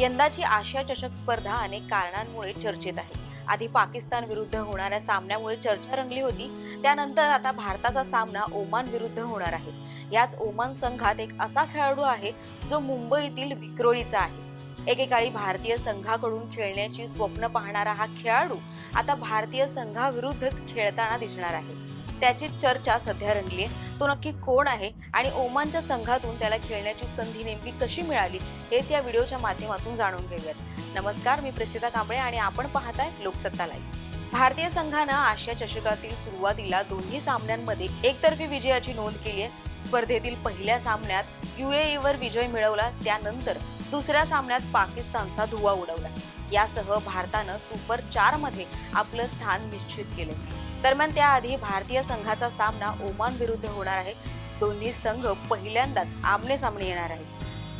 यंदाची आशिया चषक स्पर्धा अनेक कारणांमुळे चर्चेत आहे. आधी पाकिस्तान विरुद्ध होणाऱ्या सामन्यामुळे चर्चा रंगली होती. त्यानंतर आता भारताचा सामना ओमान विरुद्ध होणार आहे. याच ओमान संघात एक असा खेळाडू आहे जो मुंबईतील विक्रोळीचा आहे. एकेकाळी भारतीय संघाकडून खेळण्याची स्वप्न पाहणारा हा खेळाडू आता भारतीय संघाविरुद्धच खेळताना दिसणार आहे. त्याची चर्चा सध्या रंगली आहे. तो नक्की कोण आहे आणि ओमानच्या संघातून त्याला खेळण्याची संधी नेमकी कशी मिळाली हेच या व्हिडिओच्या माध्यमातून जाणून घेऊयात. नमस्कार मी प्रसिद्धा कांबळे आणि आपण पाहताय लोकसत्ता लाईव्ह. भारतीय संघानं आशिया चषकातील सुरुवातीला दोन्ही सामन्यांमध्ये एकतर्फी विजयाची नोंद केली आहे. स्पर्धेतील पहिल्या सामन्यात युएईवर विजय मिळवला त्यानंतर दुसऱ्या सामन्यात पाकिस्तानचा धुवा उडवला. यासह भारतानं सुपर चारमध्ये आपलं स्थान निश्चित केलं. दरम्यान त्याआधी भारतीय संघाचा सामना ओमान विरुद्ध होणार आहे. दोन्ही संघ पहिल्यांदाच आमने सामने येणार आहेत.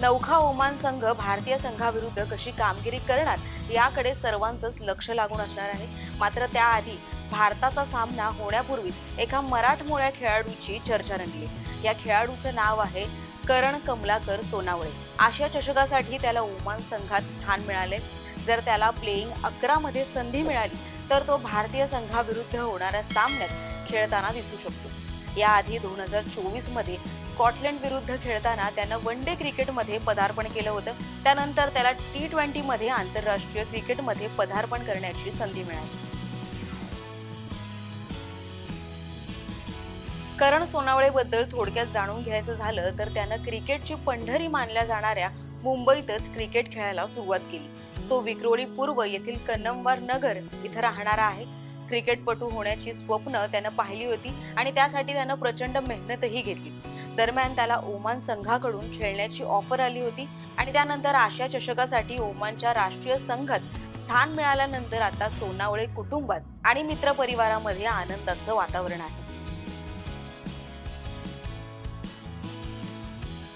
नौखा ओमान संघ भारतीय संघाविरुद्ध कशी कामगिरी करणार याकडे सर्वांचंच लक्ष लागून असणार आहे. मात्र त्याआधी भारताचा सामना होण्यापूर्वीच एका मराठमोळ्या खेळाडूची चर्चा रंगली. या खेळाडूचं नाव आहे करण कमलाकर सोनावळे. आशिया चषकासाठी त्याला ओमान संघात स्थान मिळाले. जर त्याला प्लेईंग अकरामध्ये संधी मिळाली तर तो भारतीय संघाविरुद्ध होणाऱ्या सामन्यात खेळताना दिसू शकतो. याआधी दोन हजार चोवीसमध्ये स्कॉटलंड विरुद्ध खेळताना त्यानं वन डे क्रिकेटमध्ये पदार्पण केलं होतं. त्यानंतर त्याला टी ट्वेंटी मध्ये आंतरराष्ट्रीय क्रिकेटमध्ये पदार्पण करण्याची संधी मिळाली. करण सोनावळेबद्दल थोडक्यात जाणून घ्यायचं झालं तर त्यानं क्रिकेटची पंढरी मानल्या जाणाऱ्या मुंबईतच क्रिकेट खेळायला सुरुवात केली. तो विक्रोळी पूर्व येथील कन्नमवार नगर इथं राहणारा आहे. क्रिकेटपटू होण्याची स्वप्न त्यानं पाहिली होती आणि त्यासाठी त्यानं प्रचंड मेहनतही घेतली. दरम्यान त्याला ओमान संघाकडून खेळण्याची ऑफर आली होती आणि त्यानंतर आशिया चषकासाठी ओमानच्या राष्ट्रीय संघात स्थान मिळाल्यानंतर आता सोनावळे कुटुंबात आणि मित्रपरिवारामध्ये आनंदाचं वातावरण आहे.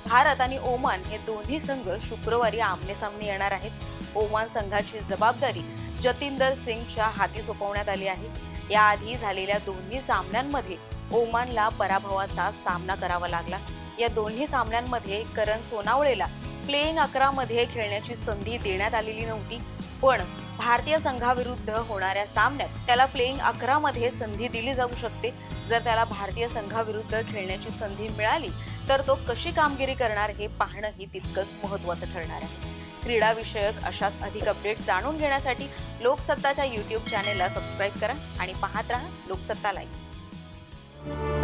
भारत आणि ओमान हे दोन्ही संघ शुक्रवारी आमने सामने येणार आहेत. ओमान संघाची जबाबदारी जतिंदर सिंगच्या हाती सोपवण्यात आली आहे. याआधी झालेल्या दोन्ही सामन्यांमध्ये ओमानला पराभवाचा सामना करावा लागला. या दोन्ही सामन्यांमध्ये करण सोनावळेला प्लेईंग अकरा मध्ये खेळण्याची संधी देण्यात आलेली नव्हती. पण भारतीय संघाविरुद्ध होणाऱ्या सामन्यात त्याला प्लेईंग अकरा मध्ये संधी दिली जाऊ शकते. जर त्याला भारतीय संघाविरुद्ध खेळण्याची संधी मिळाली तर तो कशी कामगिरी करणार हे पाहणंही तितकंच महत्त्वाचं ठरणार आहे. क्रीडाविषयक अशाच अधिक अपडेट्स जाणून घेण्यासाठी लोकसत्ताच्या यूट्यूब चॅनेलला सबस्क्राईब करा आणि पाहत राहा लोकसत्ता लाईव्ह